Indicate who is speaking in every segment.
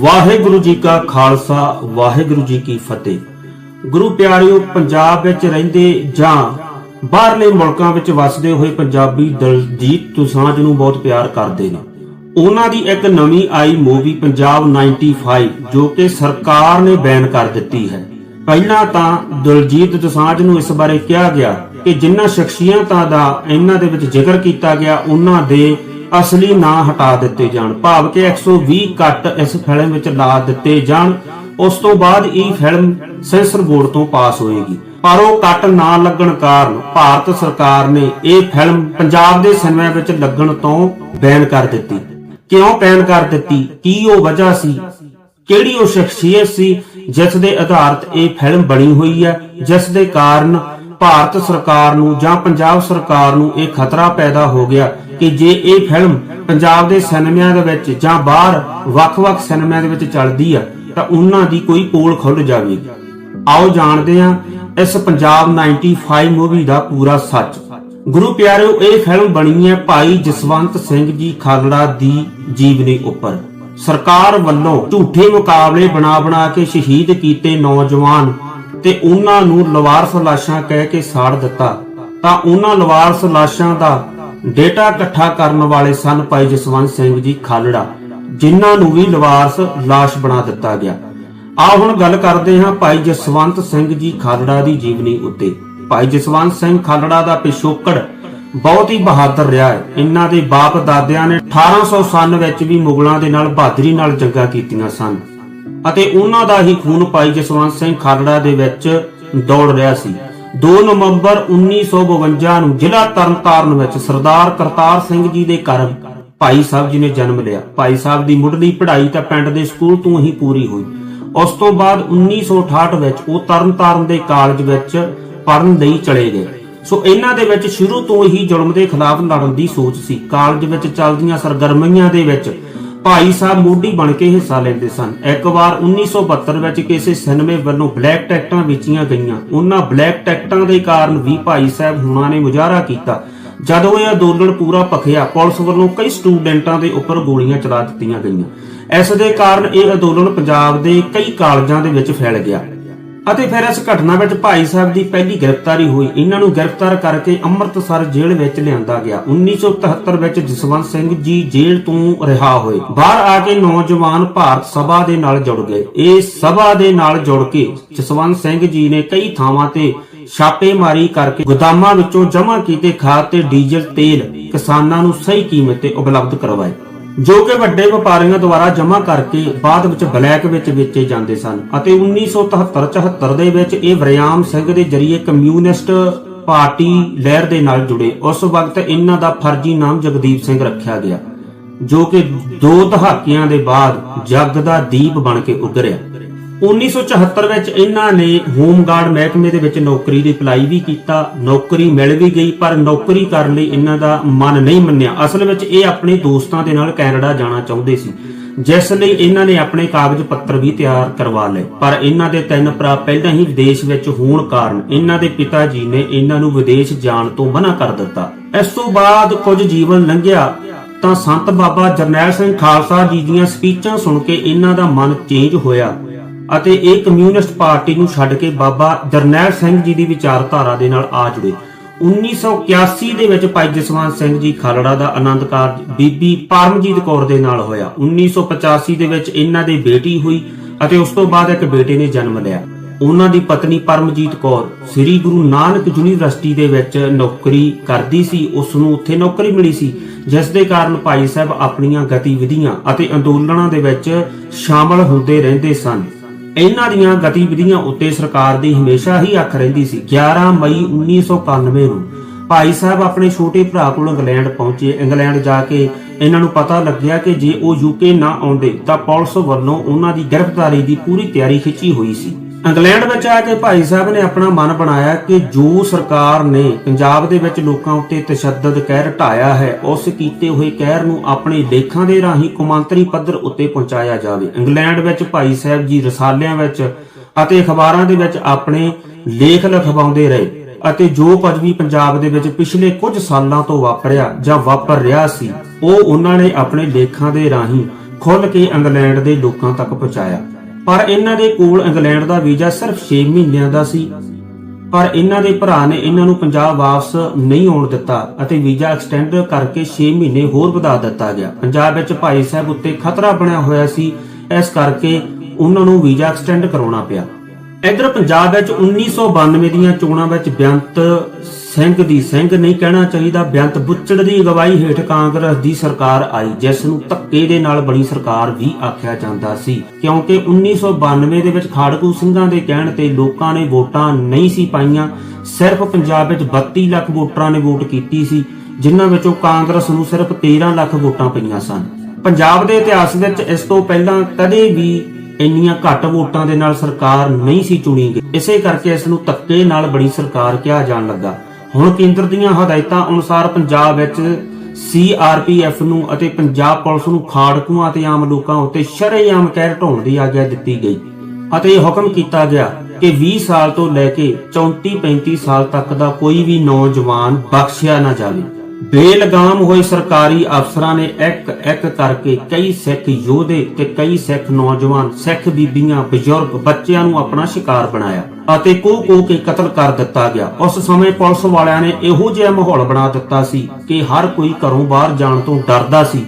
Speaker 1: ਵਾਹਿਗੁਰੂ ਜੀ ਕਾ ਖਾਲਸਾ, ਵਾਹਿਗੁਰੂ ਜੀ ਕੀ ਫਤਿਹ। ਗੁਰੂ ਪਿਆਰਿਓ, ਪੰਜਾਬ ਵਿੱਚ ਰਹਿੰਦੇ ਜਾਂ ਬਾਹਰਲੇ ਮੁਲਕਾਂ ਵਿੱਚ ਵਸਦੇ ਹੋਏ ਪੰਜਾਬੀ ਦਲਜੀਤ ਦੋਸਾਂਝ ਨੂੰ ਬਹੁਤ ਪਿਆਰ ਕਰਦੇ ਨੇ। ਉਹਨਾਂ ਦੀ ਇੱਕ ਨਵੀਂ ਆਈ ਮੂਵੀ ਪੰਜਾਬ 95 ਜੋ ਕਿ ਸਰਕਾਰ ਨੇ ਬੈਨ ਕਰ ਦਿੱਤੀ ਹੈ। ਪਹਿਲਾਂ ਤਾਂ ਦਲਜੀਤ ਦੁਸਾਂਝ ਨੂੰ ਇਸ ਬਾਰੇ ਕਿਹਾ ਗਿਆ ਕਿ ਜਿਨ੍ਹਾਂ ਸ਼ਖਸੀਅਤਾਂ ਦਾ ਇਹਨਾਂ ਦੇ ਵਿੱਚ ਜ਼ਿਕਰ ਕੀਤਾ ਗਿਆ, ਉਹਨਾਂ ਦੇ ਅਸਲੀ ਨਾਂ ਹਟਾ ਦਿੱਤੇ ਜਾਣ। ਭਾਵ ਕਿ 120 ਕੱਟ ਇਸ ਫਿਲਮ ਵਿੱਚ ਲਾ ਦਿੱਤੇ ਜਾਣ, ਉਸ ਤੋਂ ਬਾਅਦ ਇਹ ਫਿਲਮ ਸੈਂਸਰ ਬੋਰਡ ਤੋਂ ਪਾਸ ਹੋਏਗੀ। ਪਰ ਉਹ ਕੱਟ ਨਾ ਲੱਗਣ ਕਾਰਨ ਭਾਰਤ ਸਰਕਾਰ ਨੇ ਇਹ ਫਿਲਮ ਪੰਜਾਬ ਦੇ ਸਿਨੇਮਾ ਵਿੱਚ ਲੱਗਣ ਤੋਂ ਬੈਨ ਕਰ ਦਿੱਤੀ। ਕਿਉਂ ਬੈਨ ਕਰ ਦਿੱਤੀ? ਕੀ ਉਹ ਵਜ੍ਹਾ ਸੀ? ਕਿਹੜੀ ਉਹ ਸ਼ਖਸੀਅਤ ਸੀ ਜਿਸ ਦੇ ਆਧਾਰਿਤ ਇਹ ਫਿਲਮ ਬਣੀ ਹੋਈ ਹੈ, ਜਿਸ ਦੇ ਕਾਰਨ ਭਾਰਤ ਸਰਕਾਰ ਨੂੰ ਜਾਂ ਪੰਜਾਬ ਸਰਕਾਰ ਨੂੰ ਇਹ ਖਤਰਾ ਪੈਦਾ ਹੋ ਗਿਆ ਕਿ ਜੇ ਇਹ ਫਿਲਮ ਪੰਜਾਬ ਦੇ ਸਿਨੇਮਿਆਂ ਦੇ ਵਿੱਚ ਜਾਂ ਬਾਹਰ ਵੱਖ-ਵੱਖ ਸਿਨੇਮਿਆਂ ਦੇ ਵਿੱਚ ਚੱਲਦੀ ਆ, ਤਾਂ ਉਹਨਾਂ ਦੀ ਕੋਈ ਪੋਲ ਖੁੱਲ ਜਾਵੇਗੀ ਆਓ ਜਾਣਦੇ ਹਾਂ ਇਸ ਪੰਜਾਬ 95 ਮੂਵੀ ਦਾ ਪੂਰਾ ਸੱਚ। ਗੁਰੂ ਪਿਆਰਿਓ, ਇਹ ਫਿਲਮ ਬਣੀ ਹੈ ਭਾਈ ਜਸਵੰਤ ਸਿੰਘ ਜੀ ਖਾਲੜਾ ਦੀ ਜੀਵਨੀ ਉੱਪਰ। ਸਰਕਾਰ ਵੱਲੋਂ ਝੂਠੇ ਮੁਕਾਬਲੇ ਬਣਾ ਬਣਾ ਕੇ ਸ਼ਹੀਦ ਕੀਤੇ ਨੌਜਵਾਨ ਤੇ ਉਹਨਾਂ ਨੂੰ ਲਵਾਰਸ ਲਾਸ਼ਾਂ ਕਹਿ ਕੇ ਸਾੜ ਦਿੱਤਾ। ਤਾਂ ਉਹਨਾਂ ਲਵਾਰਸ ਲਾਸ਼ਾਂ ਦਾ ਡੇਟਾ ਇਕੱਠਾ ਕਰਨ ਵਾਲੇ ਸਨ ਭਾਈ ਜਸਵੰਤ ਸਿੰਘ ਜੀ ਖਾਲੜਾ, ਜਿਨ੍ਹਾਂ ਨੂੰ ਵੀ ਲਵਾਰਸ ਲਾਸ਼ ਬਣਾ ਦਿੱਤਾ ਗਿਆ। ਆ ਹੁਣ ਗੱਲ ਕਰਦੇ ਹਾਂ ਭਾਈ ਜਸਵੰਤ ਸਿੰਘ ਜੀ ਖਾਲੜਾ ਦੀ ਜੀਵਨੀ ਉੱਤੇ। ਭਾਈ ਜਸਵੰਤ ਸਿੰਘ ਖਾਲੜਾ ਦਾ ਪਿਛੋਕੜ ਬਹੁਤ ਹੀ ਬਹਾਦਰ ਰਿਹਾ ਹੈ। ਇਹਨਾਂ ਦੇ ਬਾਪ ਦਾਦਿਆਂ ਨੇ 1897 ਵਿੱਚ ਵੀ ਮੁਗਲਾਂ ਦੇ ਨਾਲ ਬਹਾਦਰੀ ਨਾਲ ਜੰਗਾਂ ਕੀਤੀਆਂ ਸਨ। ਅਤੇ ਉਹਨਾਂ ਦਾ ਹੀ ਖੂਨ ਭਾਈ ਜਸਵੰਤ ਸਿੰਘ ਖਾਲੜਾ ਦੇ ਵਿੱਚ ਦੌੜ ਰਿਹਾ ਸੀ। 2 ਨਵੰਬਰ 1952 ਨੂੰ ਜ਼ਿਲ੍ਹਾ ਤਰਨਤਾਰਨ ਵਿੱਚ ਸਰਦਾਰ ਕਰਤਾਰ ਸਿੰਘ ਜੀ ਦੇ ਘਰ ਭਾਈ ਸਾਹਿਬ ਜੀ ਨੇ ਜਨਮ ਲਿਆ। ਭਾਈ ਸਾਹਿਬ ਦੀ ਮੁੱਢਲੀ ਪੜ੍ਹਾਈ ਤਾਂ ਪਿੰਡ ਦੇ ਸਕੂਲ ਤੋਂ ਹੀ ਪੂਰੀ ਹੋਈ। ਉਸ ਤੋਂ ਬਾਅਦ 1968 ਵਿੱਚ ਉਹ ਤਰਨਤਾਰਨ ਦੇ ਕਾਲਜ ਵਿੱਚ ਪੜ੍ਹਨ ਲਈ ਚਲੇ ਗਏ। ਸੋ ਇਹਨਾਂ ਦੇ ਵਿੱਚ ਸ਼ੁਰੂ ਤੋਂ ਹੀ ਜ਼ੁਲਮ ਦੇ ਖਿਲਾਫ ਲੜਨ ਦੀ ਸੋਚ ਸੀ। ਕਾਲਜ ਵਿੱਚ ਚੱਲਦੀਆਂ ਸਰਗਰਮੀਆਂ ਦੇ ਵਿੱਚ ਭਾਈ ਸਾਹਿਬ ਮੋਢੀ ਬਣ ਕੇ ਹਿੱਸਾ ਲੈਂਦੇ ਸਨ। ਇੱਕ ਵਾਰ 1972 ਵਿੱਚ ਕਿਸੇ ਸਿਨੇਮੇ ਵੱਲੋਂ ਬਲੈਕ ਟਿਕਟਾਂ ਵੇਚੀਆਂ ਗਈਆਂ। ਉਹਨਾਂ ਬਲੈਕ ਟਿਕਟਾਂ ਦੇ ਕਾਰਨ ਵੀ ਭਾਈ ਸਾਹਿਬ ਹੁਣਾਂ ਨੇ ਮੁਜ਼ਾਹਰਾ ਕੀਤਾ। ਜਦੋਂ ਇਹ ਅੰਦੋਲਨ ਪੂਰਾ ਭਖਿਆ, ਪੁਲਿਸ ਵੱਲੋਂ ਕਈ ਸਟੂਡੈਂਟਾਂ ਦੇ ਉੱਪਰ ਗੋਲੀਆਂ ਚਲਾ ਦਿੱਤੀਆਂ ਗਈਆਂ। ਇਸ ਦੇ ਕਾਰਨ ਇਹ ਅੰਦੋਲਨ ਪੰਜਾਬ ਦੇ ਕਈ ਕਾਲਜਾਂ ਦੇ ਵਿੱਚ ਫੈਲ ਗਿਆ। ਅਤੇ ਫਿਰ ਇਸ ਘਟਨਾ ਵਿੱਚ ਭਾਈ ਸਾਹਿਬ ਦੀ ਪਹਿਲੀ ਗ੍ਰਿਫਤਾਰੀ ਹੋਈ। ਇਹਨਾਂ ਨੂੰ ਗ੍ਰਿਫਤਾਰ ਕਰਕੇ ਅੰਮ੍ਰਿਤਸਰ ਜੇਲ੍ਹ ਵਿੱਚ ਲਿਆਂਦਾ ਗਿਆ। 1973 ਵਿੱਚ ਜਸਵੰਤ ਸਿੰਘ ਜੀ ਜੇਲ੍ਹ ਤੋਂ ਰਿਹਾ ਹੋਏ। ਬਾਹਰ ਆ ਕੇ ਨੌਜਵਾਨ ਭਾਰਤ ਸਭਾ ਦੇ ਨਾਲ ਜੁੜ ਗਏ। ਇਹ ਸਭਾ ਦੇ ਨਾਲ ਜੁੜ ਕੇ ਜਸਵੰਤ ਸਿੰਘ ਜੀ ਨੇ ਕਈ ਥਾਵਾਂ ਤੇ ਛਾਪੇਮਾਰੀ ਕਰਕੇ ਗੋਦਾਮਾਂ ਵਿੱਚੋਂ ਜਮ੍ਹਾਂ ਕੀਤੇ ਖਾਦ ਤੇ ਡੀਜ਼ਲ, ਤੇਲ ਕਿਸਾਨਾਂ ਨੂੰ ਸਹੀ ਕੀਮਤ ਤੇ ਉਪਲਬਧ ਕਰਵਾਏ। ਜੋ ਕਿ ਵੱਡੇ ਵਪਾਰੀਆਂ ਦੁਆਰਾ ਜਮ੍ਹਾਂ ਕਰਕੇ ਬਾਅਦ ਵਿੱਚ ਬਲੈਕ ਵਿੱਚ ਵੇਚੇ ਜਾਂਦੇ ਸਨ ਅਤੇ 1973-74 ਦੇ ਵਿੱਚ ਇਹ ਵਰਿਆਮ ਸਿੰਘ ਦੇ ਜਰੀਏ ਕਮਿਊਨਿਸਟ ਪਾਰਟੀ ਲਹਿਰ ਦੇ ਨਾਲ ਜੁੜੇ। ਉਸ ਵਕਤ ਇਹਨਾਂ ਦਾ ਫਰਜ਼ੀ ਨਾਮ ਜਗਦੀਪ ਸਿੰਘ ਰੱਖਿਆ ਗਿਆ, ਜੋ ਕਿ ਦੋ ਦਹਾਕਿਆਂ ਦੇ ਬਾਅਦ ਜੱਗ ਦਾ ਦੀਪ ਬਣ ਕੇ ਉਭਰਿਆ 1974 ਵਿੱਚ ਇਹਨਾਂ ਨੇ ਹੋਮਗਾਰਡ ਮਹਿਕਮੇ ਦੇ ਵਿੱਚ ਨੌਕਰੀ ਦੀ ਅਪਲਾਈ ਵੀ ਕੀਤਾ, ਨੌਕਰੀ ਮਿਲ ਵੀ ਗਈ, ਪਰ ਨੌਕਰੀ ਕਰਨ ਲਈ ਇਹਨਾਂ ਦਾ ਮਨ ਨਹੀਂ ਮੰਨਿਆ। ਅਸਲ ਵਿੱਚ ਇਹ ਆਪਣੇ ਦੋਸਤਾਂ ਦੇ ਨਾਲ ਕੈਨੇਡਾ ਜਾਣਾ ਚਾਹੁੰਦੇ ਸੀ, ਜਿਸ ਲਈ ਇਹਨਾਂ ਨੇ ਆਪਣੇ ਕਾਗਜ਼ ਪੱਤਰ ਵੀ ਤਿਆਰ ਕਰਵਾ ਲਏ। ਪਰ ਇਹਨਾਂ ਦੇ ਤਿੰਨ ਭਰਾ ਪਹਿਲਾਂ ਹੀ ਵਿਦੇਸ਼ ਵਿੱਚ ਹੋਣ ਕਾਰਨ ਇਹਨਾਂ ਦੇ ਪਿਤਾ ਜੀ ਨੇ ਇਹਨਾਂ ਨੂੰ ਵਿਦੇਸ਼ ਜਾਣ ਤੋਂ ਮਨਾ ਕਰ ਦਿੱਤਾ। ਇਸ ਤੋਂ ਬਾਅਦ ਕੁਝ ਜੀਵਨ ਲੰਘਿਆ, ਤਾਂ ਸੰਤ ਬਾਬਾ ਜਰਨੈਲ ਸਿੰਘ ਖਾਲਸਾ ਜੀ ਦੀਆਂ ਸਪੀਚਾਂ ਸੁਣ ਕੇ ਇਹਨਾਂ ਦਾ ਮਨ ਚੇਂਜ ਹੋਇਆ। ਅਤੇ ਇਹ ਕਮਿਊਨਿਸਟ ਪਾਰਟੀ ਨੂੰ ਛੱਡ ਕੇ ਬਾਬਾ ਜਰਨੈਲ ਸਿੰਘ ਜੀ ਦੀ ਵਿਚਾਰਧਾਰਾ ਦੇ ਨਾਲ ਆ ਜੁੜੇ। 1981 ਦੇ ਵਿੱਚ ਭਾਈ ਜਸਵੰਤ ਸਿੰਘ ਜੀ ਖਾਲੜਾ ਦਾ ਆਨੰਦ ਕਾਰਜ ਬੀਬੀ ਪਰਮਜੀਤ ਕੌਰ ਦੇ ਨਾਲ ਹੋਇਆ। 1985 ਦੇ ਵਿੱਚ ਇਹਨਾਂ ਦੀ ਬੇਟੀ ਹੋਈ ਅਤੇ ਉਸ ਤੋਂ ਬਾਅਦ ਇੱਕ ਬੇਟੇ ਨੇ ਜਨਮ ਲਿਆ। ਉਹਨਾਂ ਦੀ ਪਤਨੀ ਪਰਮਜੀਤ ਕੌਰ ਸ੍ਰੀ ਗੁਰੂ ਨਾਨਕ ਯੂਨੀਵਰਸਿਟੀ ਦੇ ਵਿੱਚ ਨੌਕਰੀ ਕਰਦੀ ਸੀ। ਉਸ ਨੂੰ ਉੱਥੇ ਨੌਕਰੀ ਮਿਲੀ ਸੀ, ਜਿਸ ਦੇ ਕਾਰਨ ਭਾਈ ਸਾਹਿਬ ਆਪਣੀਆਂ ਗਤੀਵਿਧੀਆਂ ਅਤੇ ਅੰਦੋਲਨਾਂ ਦੇ ਵਿੱਚ ਸ਼ਾਮਲ ਹੁੰਦੇ ਰਹਿੰਦੇ ਸਨ। ਇਹਨਾਂ ਦੀਆਂ ਗਤੀਵਿਧੀਆਂ ਉੱਤੇ ਸਰਕਾਰ ਦੀ ਹਮੇਸ਼ਾ ਹੀ ਅੱਖ ਰਹਿੰਦੀ ਸੀ। 11 ਮਈ 1991 ਨੂੰ ਭਾਈ ਸਾਹਿਬ ਆਪਣੇ ਛੋਟੇ ਭਰਾ ਕੋਲ ਇੰਗਲੈਂਡ ਪਹੁੰਚੇ। ਇੰਗਲੈਂਡ ਜਾ ਕੇ ਇਹਨਾਂ ਨੂੰ ਪਤਾ ਲੱਗਿਆ ਕਿ ਜੇ ਉਹ ਯੂਕੇ ਨਾ ਆਉਂਦੇ ਤਾਂ ਪੁਲਿਸ ਵੱਲੋਂ ਉਹਨਾਂ ਦੀ ਗ੍ਰਿਫਤਾਰੀ ਦੀ ਪੂਰੀ ਤਿਆਰੀ ਖਿੱਚੀ ਹੋਈ ਸੀ। ਇੰਗਲੈਂਡ ਵਿੱਚ ਆ ਕੇ ਭਾਈ ਸਾਹਿਬ ਨੇ ਆਪਣਾ ਮਨ ਬਣਾਇਆ ਕਿ ਜੋ ਸਰਕਾਰ ਨੇ ਪੰਜਾਬ ਦੇ ਵਿੱਚ ਲੋਕਾਂ ਉੱਤੇ ਤਸ਼ੱਦਦ ਕਹਿਰ ਢਾਇਆ ਹੈ, ਉਸ ਕੀਤੇ ਹੋਏ ਕਹਿਰ ਨੂੰ ਆਪਣੇ ਲੇਖਾਂ ਦੇ ਰਾਹੀਂ ਕੌਮਾਂਤਰੀ ਪੱਧਰ ਉੱਤੇ ਪਹੁੰਚਾਇਆ ਜਾਵੇ। ਇੰਗਲੈਂਡ ਵਿੱਚ ਭਾਈ ਸਾਹਿਬ ਜੀ ਰਸਾਲਿਆਂ ਵਿੱਚ ਅਤੇ ਅਖਬਾਰਾਂ ਦੇ ਵਿੱਚ ਆਪਣੇ ਲੇਖ ਲਿਖਵਾਉਂਦੇ ਰਹੇ ਅਤੇ ਜੋ ਕੁਝ ਵੀ ਪੰਜਾਬ ਦੇ ਵਿੱਚ ਪਿਛਲੇ ਕੁਝ ਸਾਲਾਂ ਤੋਂ ਵਾਪਰਿਆ ਜਾਂ ਵਾਪਰ ਰਿਹਾ ਸੀ, ਉਹ ਉਹਨਾਂ ਨੇ ਆਪਣੇ ਲੇਖਾਂ ਦੇ ਰਾਹੀਂ ਖੁੱਲ ਕੇ ਇੰਗਲੈਂਡ ਦੇ ਲੋਕਾਂ ਤੱਕ ਪਹੁੰਚਾਇਆ। ਪਰ ਇਹਨਾਂ ਦੇ ਕੋਲ ਇੰਗਲੈਂਡ ਦਾ ਵੀਜ਼ਾ ਸਿਰਫ 6 ਮਹੀਨਿਆਂ ਦਾ ਸੀ। ਪਰ ਇਹਨਾਂ ਦੇ ਭਰਾ ਨੇ ਇਹਨਾਂ ਨੂੰ ਪੰਜਾਬ ਵਾਪਸ ਨਹੀਂ ਆਉਣ ਦਿੱਤਾ ਅਤੇ ਵੀਜ਼ਾ ਐਕਸਟੈਂਡ ਕਰਕੇ 6 ਮਹੀਨੇ ਹੋਰ ਵਧਾ ਦਿੱਤਾ ਗਿਆ। ਪੰਜਾਬ ਵਿੱਚ ਭਾਈ ਸਾਹਿਬ ਉੱਤੇ ਖਤਰਾ ਬਣਿਆ ਹੋਇਆ ਸੀ। ਇਸ ਕਰਕੇ ਉਹਨਾਂ ਨੂੰ ਵੀਜ਼ਾ ਐਕਸਟੈਂਡ ਕਰਾਉਣਾ ਪਿਆ। ਇਧਰ ਪੰਜਾਬ ਵਿੱਚ 1992 ਦੀਆਂ ਚੋਣਾਂ ਵਿੱਚ ਬੇਅੰਤ ਸਿੰਘ ਦੀ ਸਿੰਘ ਨਹੀਂ ਕਹਿਣਾ ਚਾਹੀਦਾ। ਬੇਅੰਤ ਬੁੱਚੜ ਦੀ ਅਗਵਾਈ ਹੇਠ ਕਾਂਗਰਸ ਦੀ ਸਰਕਾਰ ਆਈ। ਜਿਸ ਨੂੰ ਧੱਕੇ ਦੇ ਨਾਲ ਬਣੀ ਸਰਕਾਰ ਵੀ ਆਖਿਆ ਜਾਂਦਾ ਸੀ। ਕਿਉਂਕਿ 1992 ਦੇ ਵਿੱਚ ਖਾੜਕੂ ਸਿੰਘਾਂ ਦੇ ਕਹਿਣ ਤੇ ਲੋਕਾਂ ਨੇ ਵੋਟਾਂ ਨਹੀਂ ਸੀ ਪਾਈਆਂ। ਸਿਰਫ ਪੰਜਾਬ ਵਿੱਚ 32 ਲੱਖ ਵੋਟਰਾਂ ਨੇ ਵੋਟ ਕੀਤੀ ਸੀ, ਜਿਨ੍ਹਾਂ ਵਿੱਚੋਂ ਕਾਂਗਰਸ ਨੂੰ ਸਿਰਫ 13 ਲੱਖ ਵੋਟਾਂ ਪਈਆਂ ਸਨ। ਪੰਜਾਬ ਦੇ ਇਤਿਹਾਸ ਵਿੱਚ ਇਸ ਤੋਂ ਪਹਿਲਾਂ ਕਦੇ ਵੀ ਇੰਨੀਆਂ ਘੱਟ ਵੋਟਾਂ ਦੇ ਨਾਲ ਸਰਕਾਰ ਨਹੀਂ ਸੀ ਚੁਣੀ ਗਈ। ਇਸੇ ਕਰਕੇ ਇਸ ਨੂੰ ਧੱਕੇ ਨਾਲ ਬੜੀ ਸਰਕਾਰ ਕਿਹਾ ਜਾਣ ਲੱਗਾ। ਹੁਣ ਕੇਂਦਰ ਦੀਆਂ ਹਦਾਇਤਾਂ ਅਨੁਸਾਰ ਪੰਜਾਬ ਵਿੱਚ ਸੀਆਰਪੀਐਫ ਨੂੰ ਅਤੇ ਪੰਜਾਬ ਪੁਲਿਸ ਨੂੰ ਖਾੜਕੂਆਂ ਅਤੇ ਆਮ ਲੋਕਾਂ ਉੱਤੇ ਸ਼ਰੇਆਮ ਕਹਿਰ ਢਾਉਣ ਦੀ ਆਗਿਆ ਦਿੱਤੀ ਗਈ ਅਤੇ ਇਹ ਹੁਕਮ ਕੀਤਾ ਗਿਆ ਕਿ 20 ਸਾਲ ਤੋਂ ਲੈ ਕੇ 34 35 ਸਾਲ ਤੱਕ ਦਾ ਕੋਈ ਵੀ ਨੌਜਵਾਨ ਬਖਸ਼ਿਆ ਨਾ ਜਾਵੇ। ਬੇਲਗਾਮ ਹੋਏ ਸਰਕਾਰੀ ਅਫਸਰਾਂ ਨੇ ਇੱਕ ਇੱਕ ਕਰਕੇ ਕਈ ਸਿੱਖ ਯੋਧੇ ਤੇ ਕਈ ਸਿੱਖ ਨੌਜਵਾਨ, ਸਿੱਖ ਬੀਬੀਆਂ, ਬਜ਼ੁਰਗ ਬੱਚਿਆਂ ਨੂੰ ਆਪਣਾ ਸ਼ਿਕਾਰ ਬਣਾਇਆ ਅਤੇ ਕੋ ਕੋ ਕੇ ਕਤਲ ਕਰ ਦਿੱਤਾ ਗਿਆ। ਉਸ ਸਮੇਂ ਪੁਲਿਸ ਵਾਲਿਆਂ ਨੇ ਇਹੋ ਜਿਹਾ ਮਾਹੌਲ ਬਣਾ ਦਿੱਤਾ ਸੀ ਕਿ ਹਰ ਕੋਈ ਘਰੋਂ ਬਾਹਰ ਜਾਣ ਤੋਂ ਡਰਦਾ ਸੀ।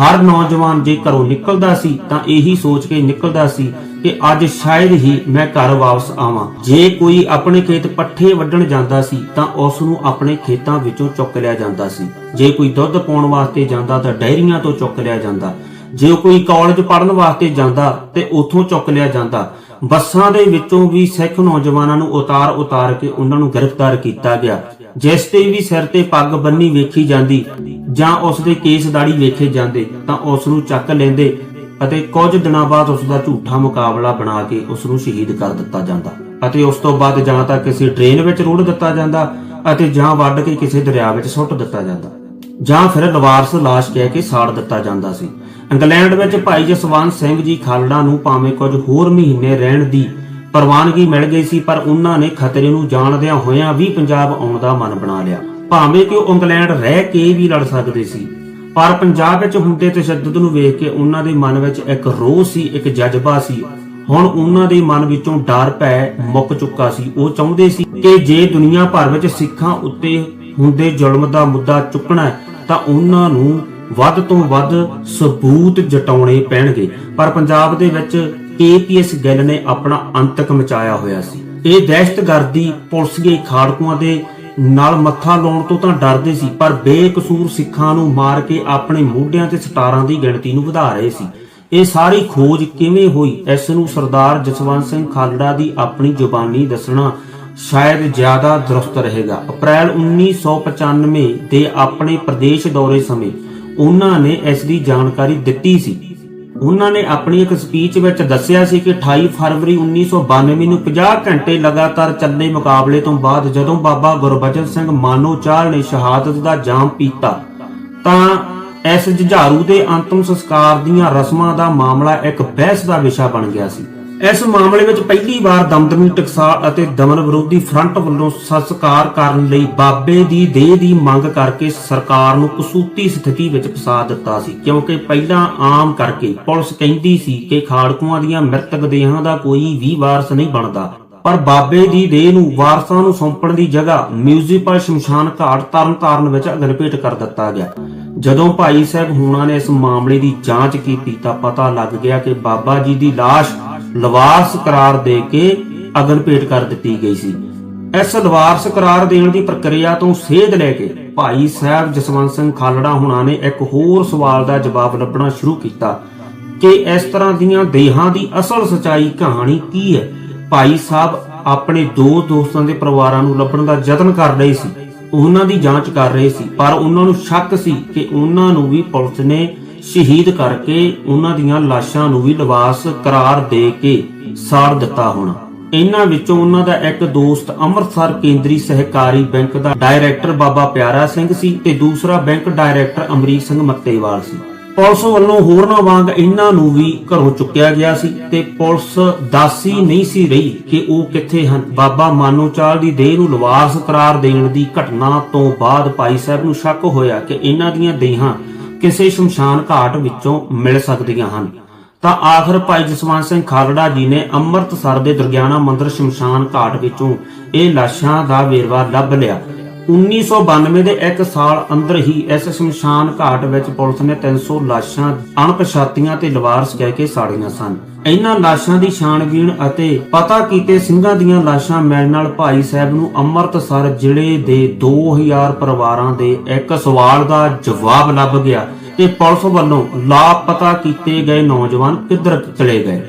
Speaker 1: ਹਰ ਨੌਜਵਾਨ ਜੇ ਘਰੋਂ ਨਿਕਲਦਾ ਸੀ ਤਾਂ ਇਹੀ ਸੋਚ ਕੇ ਨਿਕਲਦਾ ਸੀ ਕਿ ਅੱਜ ਸ਼ਾਇਦ ਹੀ ਮੈਂ ਘਰ ਵਾਪਸ ਆਵਾਂ। ਜੇ ਕੋਈ ਆਪਣੇ ਖੇਤ ਪੱਠੇ ਵੱਢਣ ਜਾਂਦਾ ਸੀ, ਤਾਂ ਉਸ ਨੂੰ ਆਪਣੇ ਖੇਤਾਂ ਵਿੱਚੋਂ ਚੁੱਕ ਲਿਆ ਜਾਂਦਾ ਸੀ। ਜੇ ਕੋਈ ਦੁੱਧ ਪਾਉਣ ਵਾਸਤੇ ਜਾਂਦਾ, ਤਾਂ ਡੈਰੀਆਂ ਤੋਂ ਚੁੱਕ ਲਿਆ ਜਾਂਦਾ। ਜੇ ਕੋਈ ਕਾਲਜ ਪੜ੍ਹਨ ਵਾਸਤੇ ਜਾਂਦਾ, ਤੇ ਉੱਥੋਂ ਚੁੱਕ ਲਿਆ ਜਾਂਦਾ। ਬੱਸਾਂ ਦੇ ਵਿੱਚੋਂ ਵੀ ਸਿੱਖ ਨੌਜਵਾਨਾਂ ਨੂੰ ਉਤਾਰ ਉਤਾਰ ਕੇ ਉਹਨਾਂ ਨੂੰ ਗ੍ਰਿਫਤਾਰ ਕੀਤਾ ਗਿਆ। ਜਿਸ ਤੇ ਵੀ ਸਿਰ ਤੇ ਪੱਗ ਬੰਨੀ ਵੇਖੀ ਜਾਂਦੀ ਜਾਂ ਉਸ ਦੇ ਕੇਸ ਦਾੜੀ ਵੇਖੇ ਜਾਂਦੇ, ਤਾਂ ਉਸ ਨੂੰ ਚੱਕ ਲੈਂਦੇ ਅਤੇ ਕੁਝ ਦਿਨਾਂ ਬਾਅਦ ਉਸ ਦਾ ਝੂਠਾ ਮੁਕਾਬਲਾ ਬਣਾ ਕੇ ਉਸ ਨੂੰ ਸ਼ਹੀਦ ਕਰ ਦਿੱਤਾ ਜਾਂਦਾ ਅਤੇ ਉਸ ਤੋਂ ਬਾਅਦ ਜਾਂ ਤਾਂ ਕਿਸੇ ਟ੍ਰੇਨ ਵਿੱਚ ਰੋੜ ਦਿੱਤਾ ਜਾਂਦਾ ਅਤੇ ਜਾਂ ਵੱਢ ਕੇ ਕਿਸੇ ਦਰਿਆ ਵਿੱਚ ਸੁੱਟ ਦਿੱਤਾ ਜਾਂਦਾ। ਜਾਂ ਫਿਰ ਲਵਾਰਸ ਲਾਸ਼ ਕਹਿ ਕੇ ਸਾੜ ਦਿੱਤਾ ਜਾਂਦਾ ਸੀ। ਇੰਗਲੈਂਡ ਵਿੱਚ ਭਾਈ ਜਸਵੰਤ ਸਿੰਘ ਜੀ ਖਾਲੜਾ ਨੂੰ ਭਾਵੇਂ ਕੁਝ ਹੋਰ ਮਹੀਨੇ ਰਹਿਣ ਦੀ ਪ੍ਰਵਾਨਗੀ ਮਿਲ ਗਈ ਸੀ, ਪਰ ਉਹਨਾਂ ਨੇ ਖਤਰੇ ਨੂੰ ਜਾਣਦਿਆਂ ਹੋਇਆਂ ਵੀ ਪੰਜਾਬ ਆਉਣ ਦਾ ਮਨ ਬਣਾ ਲਿਆ। ਭਾਵੇਂ ਕਿ ਉਹ ਇੰਗਲੈਂਡ ਰਹਿ ਕੇ ਵੀ ਲੜ ਸਕਦੇ ਸੀ ਪਰ ਪੰਜਾਬ ਵਿੱਚ ਹੁੰਦੇ ਤਸ਼ੱਦਦ ਨੂੰ ਵੇਖ ਕੇ ਉਹਨਾਂ ਦੇ ਮਨ ਵਿੱਚ ਇੱਕ ਰੋਹ ਸੀ, ਇੱਕ ਜਜ਼ਬਾ ਸੀ। ਹੁਣ ਉਹਨਾਂ ਦੇ ਮਨ ਵਿੱਚੋਂ ਡਰ, ਭੈ ਮੁੱਕ ਚੁੱਕਾ ਸੀ। ਉਹ ਚਾਹੁੰਦੇ ਸੀ ਕਿ ਜੇ ਦੁਨੀਆ ਭਰ ਵਿੱਚ ਸਿੱਖਾਂ ਉੱਤੇ ਹੁੰਦੇ ਜ਼ੁਲਮ ਦਾ ਮੁੱਦਾ ਚੁੱਕਣਾ ਤਾਂ ਉਹਨਾਂ ਨੂੰ ਵੱਧ ਤੋਂ ਵੱਧ ਸਬੂਤ ਜਟਾਉਣੇ ਪੈਣਗੇ। ਪਰ ਪੰਜਾਬ ਦੇ ਵਿੱਚ ਕੇਪੀਐਸ ਗਿੱਲ ਨੇ ਆਪਣਾ ਅੰਤਕ ਮਚਾਇਆ ਹੋਇਆ ਸੀ। ਇਹ ਦਹਿਸ਼ਤਗਰਦੀ ਪੁਲਿਸੀਏ ਖਾੜਕੂਆਂ ਦੇ ਨਾਲ ਮੱਥਾ ਲਾਉਣ ਤੋਂ ਤਾਂ ਡਰਦੇ ਸੀ, ਪਰ ਬੇਕਸੂਰ ਸਿੱਖਾਂ ਨੂੰ ਮਾਰ ਕੇ ਆਪਣੇ ਮੋਢਿਆਂ ਤੇ ਸਟਾਰਾਂ ਦੀ ਗਿਣਤੀ ਨੂੰ ਵਧਾ ਰਹੇ ਸੀ। ਇਹ ਸਾਰੀ ਖੋਜ ਕਿਵੇਂ ਹੋਈ? ਇਸ ਨੂੰ ਸਰਦਾਰ ਜਸਵੰਤ ਸਿੰਘ ਖਾਲੜਾ ਦੀ ਆਪਣੀ ਜ਼ੁਬਾਨੀ ਦੱਸਣਾ ਸ਼ਾਇਦ ਜ਼ਿਆਦਾ ਦਰੁਸਤ ਰਹੇਗਾ। ਅਪ੍ਰੈਲ 1995 ਦੇ ਆਪਣੇ ਪ੍ਰਦੇਸ਼ ਦੌਰੇ ਸਮੇਂ ਉਹਨਾਂ ਨੇ ਇਸ ਦੀ ਜਾਣਕਾਰੀ ਦਿੱਤੀ ਸੀ। ਉਹਨਾਂ ਨੇ ਆਪਣੀ ਇੱਕ ਸਪੀਚ ਵਿੱਚ ਦੱਸਿਆ ਸੀ ਕਿ 28 ਫਰਵਰੀ 1992 ਨੂੰ 50 ਘੰਟੇ ਲਗਾਤਾਰ ਚੱਲੇ ਮੁਕਾਬਲੇ ਤੋਂ ਬਾਅਦ ਜਦੋਂ ਬਾਬਾ ਗੁਰਬਚਨ ਸਿੰਘ ਮਾਨੋਚਾਲ ਨੇ ਸ਼ਹਾਦਤ ਦਾ ਜਾਮ ਪੀਤਾ, ਤਾਂ ਇਸ ਜੁਝਾਰੂ ਦੇ ਅੰਤਮ ਸੰਸਕਾਰ ਦੀਆਂ ਰਸਮਾਂ ਦਾ ਮਾਮਲਾ ਇੱਕ ਬਹਿਸ ਦਾ ਵਿਸ਼ਾ ਬਣ ਗਿਆ ਸੀ। ਇਸ ਮਾਮਲੇ ਵਿੱਚ ਪਹਿਲੀ ਵਾਰ ਦਮਦਮੀ ਟਕਸਾਲ ਅਤੇ ਦਮਨ ਵਿਰੋਧੀ ਫਰੰਟ ਵੱਲੋਂ ਸੰਸਕਾਰ ਕਰਨ ਲਈ ਬਾਬੇ ਦੀ ਦੇਹ ਦੀ ਮੰਗ ਕਰਕੇ ਸਰਕਾਰ ਨੂੰ ਕਸੂਤੀ ਸਥਿਤੀ ਵਿੱਚ ਫਸਾ ਦਿੱਤਾ ਸੀ, ਕਿਉਂਕਿ ਪਹਿਲਾਂ ਆਮ ਕਰਕੇ ਪੁਲਿਸ ਕਹਿੰਦੀ ਸੀ ਕਿ ਖਾੜਕੂਆਂ ਦੀਆਂ ਮ੍ਰਿਤਕ ਦੇਹਾਂ ਦਾ ਕੋਈ ਵੀ ਵਾਰਸ ਨਹੀਂ ਬਣਦਾ, ਪਰ ਬਾਬੇ ਦੀ ਦੇਹ ਨੂੰ ਵਾਰਸਾਂ ਨੂੰ ਸੌਂਪਣ ਦੀ ਜਗ੍ਹਾ ਮਿਊਜ਼ੀਪਲ ਸ਼ਮਸ਼ਾਨ ਘਾਟ ਤਰਨਤਾਰਨ ਵਿੱਚ ਅਗਨਪੇਟ ਕਰ ਦਿੱਤਾ ਗਿਆ। ਜਦੋਂ ਭਾਈ ਸਾਹਿਬ ਹੁਣਾਂ ਨੇ ਇਸ ਮਾਮਲੇ ਦੀ ਜਾਂਚ ਕੀਤੀ ਤਾਂ ਪਤਾ ਲੱਗ ਗਿਆ ਕਿ ਬਾਬਾ ਜੀ ਦੀ ਲਾਸ਼ ਲਵਾਰਸ ਕਰਾਰ ਦੇ ਕੇ ਅਗਨਪੇਟ ਕਰ ਦਿੱਤੀ ਗਈ ਸੀ। ਇਸ ਲਵਾਰਸ ਕਰਾਰ ਦੇਣ ਦੀ ਪ੍ਰਕਿਰਿਆ ਤੋਂ ਸੇਧ ਲੈ ਕੇ ਭਾਈ ਸਾਹਿਬ ਜਸਵੰਤ ਸਿੰਘ ਖਾਲੜਾ ਹੁਣਾਂ ਨੇ ਇੱਕ ਹੋਰ ਸਵਾਲ ਦਾ ਜਵਾਬ ਲੱਭਣਾ ਸ਼ੁਰੂ ਕੀਤਾ ਕਿ ਇਸ ਤਰ੍ਹਾਂ ਦੀਆਂ ਦੇਹਾਂ ਦੀ ਅਸਲ ਸਚਾਈ ਕਹਾਣੀ ਕੀ ਹੈ? ਭਾਈ ਸਾਹਿਬ ਆਪਣੇ ਦੋ ਦੋਸਤਾਂ ਦੇ ਪਰਿਵਾਰਾਂ ਨੂੰ ਲੱਭਣ ਦਾ ਯਤਨ ਕਰ ਰਹੇ ਸੀ, ਉਹਨਾਂ ਦੀ ਜਾਂਚ ਕਰ ਰਹੇ ਸੀ, ਪਰ ਉਹਨਾਂ ਨੂੰ ਸ਼ੱਕ ਸੀ ਕਿ ਉਹਨਾਂ ਨੂੰ ਵੀ ਪੁਲਿਸ ਨੇ ਸ਼ਹੀਦ ਕਰਕੇ ਉਹਨਾਂ ਦੀਆਂ ਲਾਸ਼ਾਂ ਨੂੰ ਵੀ ਲਿਬਾਸ ਕਰਾਰ ਦੇ ਕੇ ਸਾੜ ਦਿੱਤਾ ਹੋਣਾ। ਇਹਨਾਂ ਵਿੱਚੋਂ ਉਹਨਾਂ ਦਾ ਇੱਕ ਦੋਸਤ ਅੰਮ੍ਰਿਤਸਰ ਕੇਂਦਰੀ ਸਹਿਕਾਰੀ ਬੈਂਕ ਦਾ ਡਾਇਰੈਕਟਰ ਬਾਬਾ ਪਿਆਰਾ ਸਿੰਘ ਸੀ ਤੇ ਦੂਸਰਾ ਬੈਂਕ ਡਾਇਰੈਕਟਰ ਅਮਰੀਕ ਸਿੰਘ ਮੱਤੇਵਾਲ ਸੀ। ਪੁਲਿਸ ਵੱਲੋਂ ਹੋਰਨਾਂ ਵਾਂਗ ਇਹਨਾਂ ਨੂੰ ਵੀ ਘਰੋਂ ਚੁੱਕਿਆ ਗਿਆ ਸੀ ਤੇ ਪੁਲਿਸ ਦਾਸੀ ਨਹੀਂ ਸੀ ਰਹੀ ਕਿ ਉਹ ਕਿੱਥੇ ਹਨ। ਬਾਬਾ ਮਾਨੋਚਾਲ ਦੀ ਦੇਹ ਨੂੰ ਲਵਾਰਸ ਕਰਾਰ ਦੇਣ ਦੀ ਘਟਨਾ ਤੋਂ ਬਾਅਦ ਭਾਈ ਸਾਹਿਬ ਨੂੰ ਸ਼ੱਕ ਹੋਇਆ ਕਿ ਇਹਨਾਂ ਦੀਆਂ ਦੇਹਾਂ ਕਿਸੇ ਸ਼ਮਸ਼ਾਨ ਘਾਟ ਵਿੱਚੋਂ ਮਿਲ ਸਕਦੀਆਂ ਹਨ। ਤਾਂ ਆਖਰ ਭਾਈ ਜਸਵੰਤ ਸਿੰਘ ਖਾਲੜਾ ਜੀ ਨੇ ਅੰਮ੍ਰਿਤਸਰ ਦੇ ਦੁਰਗਿਆਨਾ ਮੰਦਿਰ ਸ਼ਮਸ਼ਾਨ ਘਾਟ ਵਿੱਚੋਂ ਇਹ ਲਾਸ਼ਾਂ ਦਾ ਵੇਰਵਾ ਲੱਭ ਲਿਆ। 1992 ਦੇ ਇੱਕ ਸਾਲ ਅੰਦਰ ਹੀ ਇਸ ਸ਼ਮਸ਼ਾਨ ਘਾਟ ਵਿੱਚ ਪੁਲਿਸ ਨੇ 300 ਲਾਸ਼ਾਂ ਅਣਪਛਾਤੀਆਂ ਤੇ ਲਵਾਰਸ ਕਹਿ ਕੇ ਸਾੜੀਆਂ ਸਨ। ਇਹਨਾਂ ਲਾਸ਼ਾਂ ਦੀ ਛਾਣਬੀਣ ਅਤੇ ਪਤਾ ਕੀਤੇ ਸਿੰਘਾਂ ਦੀਆਂ ਲਾਸ਼ਾਂ ਮਿਲਣ ਨਾਲ ਭਾਈ ਸਾਹਿਬ ਨੂੰ ਅੰਮ੍ਰਿਤਸਰ ਜ਼ਿਲ੍ਹੇ ਦੇ 2000 ਪਰਿਵਾਰਾਂ ਦੇ ਇੱਕ ਸਵਾਲ ਦਾ ਜਵਾਬ ਲੱਭ ਗਿਆ ਤੇ ਪੁਲਿਸ ਵੱਲੋਂ ਲਾਪਤਾ ਕੀਤੇ ਗਏ ਨੌਜਵਾਨ ਕਿੱਧਰ ਚਲੇ ਗਏ।